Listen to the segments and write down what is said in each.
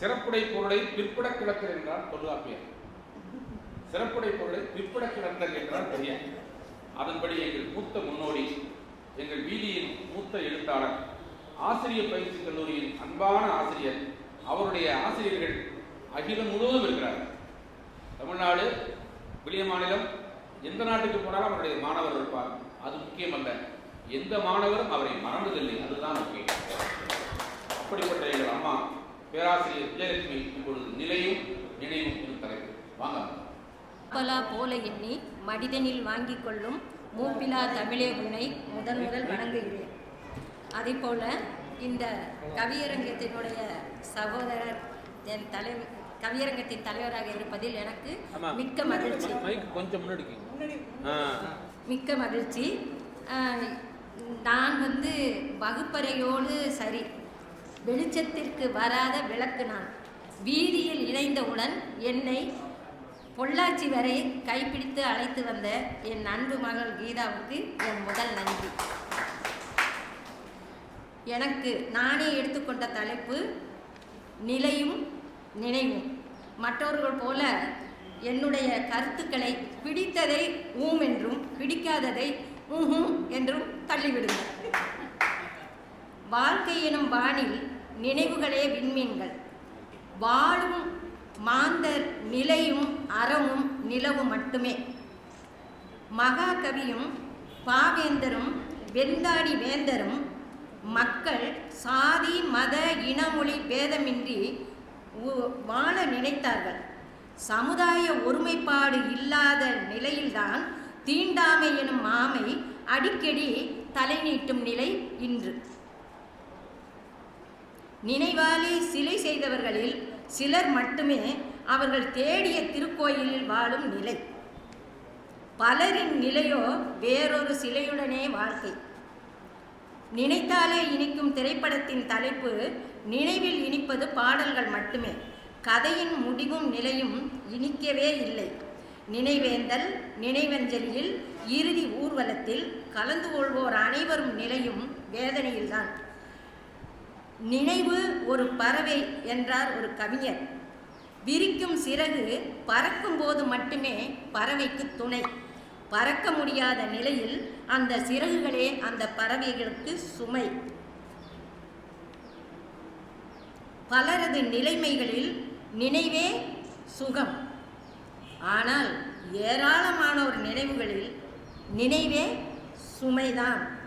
சிறப்புடை பொருளை பிற்பட கிடத்தல் என்றால் தொல்காப்பியர் சிறப்புடை பொருளை பிற்பட கிடத்தல் என்றால் பெரியார். அதன்படி எங்கள் மூத்த முன்னோடி எங்கள் வீதியின் மூத்த எழுத்தாளர் ஆசிரியர் பயிற்சி கல்லூரியின் அன்பான ஆசிரியர் அவருடைய ஆசிரியர்கள் அகிலம் முழுவதும் இருக்கிறார்கள். தமிழ்நாடு வெளிய மாநிலம் எந்த நாட்டுக்கு போனாலும் அவருடைய மாணவர் இருப்பார். அது முக்கியமல்ல. எந்த மாணவரும் அவரை மறந்ததில்லை. அதுதான் முக்கியம். பேராசிரியர் விஜயலட்சுமி இப்பொழுது நிலையும் நினைவும் தலைப்பு வாங்க. பலா போல எண்ணி மடிதனில் வாங்கிக் கொள்ளும் மூப்பிலா தமிழே உன்னை முதன் முதல் வணங்குகிறேன். அதே போல இந்த கவியரங்கத்தினுடைய சகோதரர் என் தலை கவியரங்கத்தின் தலைவராக இருப்பதில் எனக்கு மிக்க மகிழ்ச்சி. மைக் கொஞ்சம் மிக்க மகிழ்ச்சி. நான் வந்து வகுப்பறையோடு சரி. வெளிச்சத்திற்கு வராத விளக்கு நான். வீதியில் இணைந்தவுடன் என்னை பொள்ளாச்சி வரை கைப்பிடித்து அழைத்து வந்த என் அன்பு மகள் கீதாவுக்கு என் முதல் நன்றி. எனக்கு நானே எடுத்துக்கொண்ட தலைப்பு நிலையும் நினைவும். மற்றவர்கள் போல என்னுடைய கருத்துக்களை பிடித்ததை ஊம் என்றும் பிடிக்காததை ஊஹும் என்றும் தள்ளிவிடுங்கள். வாழ்க்கை எனும் வானில் நினைவுகளே விண்மீன்கள். வாழும் மாந்தர் நிலையும் அறமும் நிலவும் மட்டுமே. மகாகவியும் பாவேந்தரும் வெந்தாடி வேந்தரும் மக்கள் சாதி மத இனமொழி பேதமின்றி வாழ நினைத்தார்கள். சமுதாய ஒருமைப்பாடு இல்லாத நிலையில்தான் தீண்டாமை எனும் மாமை அடிக்கடி தலை நீட்டும் நிலை இன்று. நினைவாளி சிலை செய்தவர்களில் சிலர் மட்டுமே அவர்கள் தேடிய திருக்கோயிலில் வாழும் நிலை. பலரின் நிலையோ வேறொரு சிலையுடனே வாழ்க்கை. நினைத்தாலே இனிக்கும் திரைப்படத்தின் தலைப்பு நினைவில் இனிப்பது பாடல்கள் மட்டுமே. கதையின் முடிவும் நிலையும் இனிக்கவே இல்லை. நினைவேந்தல் நினைவஞ்சலியில் இறுதி ஊர்வலத்தில் கலந்து கொள்வோர் அனைவரும் நிலையும் வேதனையில்தான். நினைவு ஒரு பறவை என்றார் ஒரு கவிஞர். விரிக்கும் சிறகு பறக்கும் போது மட்டுமே பறவைக்கு துணை. பறக்க முடியாத நிலையில் அந்த சிறகுகளே அந்த பறவைகளுக்கு சுமை. பலரது நிலைமைகளில் நினைவே சுகம். ஆனால் ஏராளமான ஒரு நினைவுகளில் நினைவே சுமைதான்.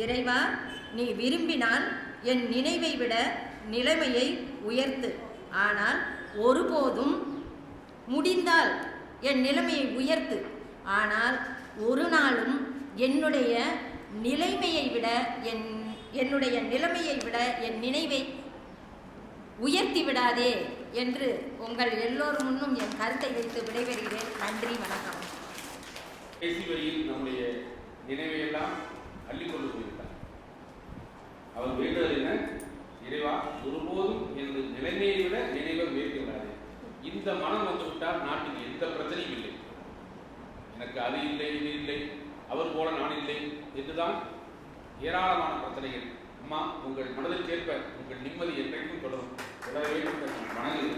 இறைவா நீ விரும்பினால் என் நினைவை விட நிலைமையை உயர்த்து. ஆனால் ஒருபோதும் முடிந்தால் என் நிலைமையை உயர்த்து. ஆனால் ஒரு நாளும் என்னுடைய நிலைமையை விட என் என்னுடைய நிலைமையை விட என் நினைவை உயர்த்தி விடாதே என்று உங்கள் எல்லோரும் முன்னும் என் கருத்தை வைத்து விடைபெறுகிறேன். நன்றி வணக்கம். கடைசி வரியில் நம்முடைய நினைவையெல்லாம் அள்ளிக்கொண்டு போய்விட்டார் அவர் வேண்டுவது என்ன? இறைவா ஒருபோதும் எனது நிலைமையை விட நினைவை உயர்த்தி விடாது. இந்த மனம் வந்துவிட்டால் நாட்டுக்கு எந்த பிரச்சனையும் இல்லை. எனக்கு அது இல்லை இது இல்லை அவர் போல நான் இல்லை என்றுதான் ஏராளமான பிரச்சனைகள். அம்மா உங்கள் மனதில் கேட்ப உங்கள் நிம்மதி என்றைக்கும் தொடரும். தொடரவே மனதில்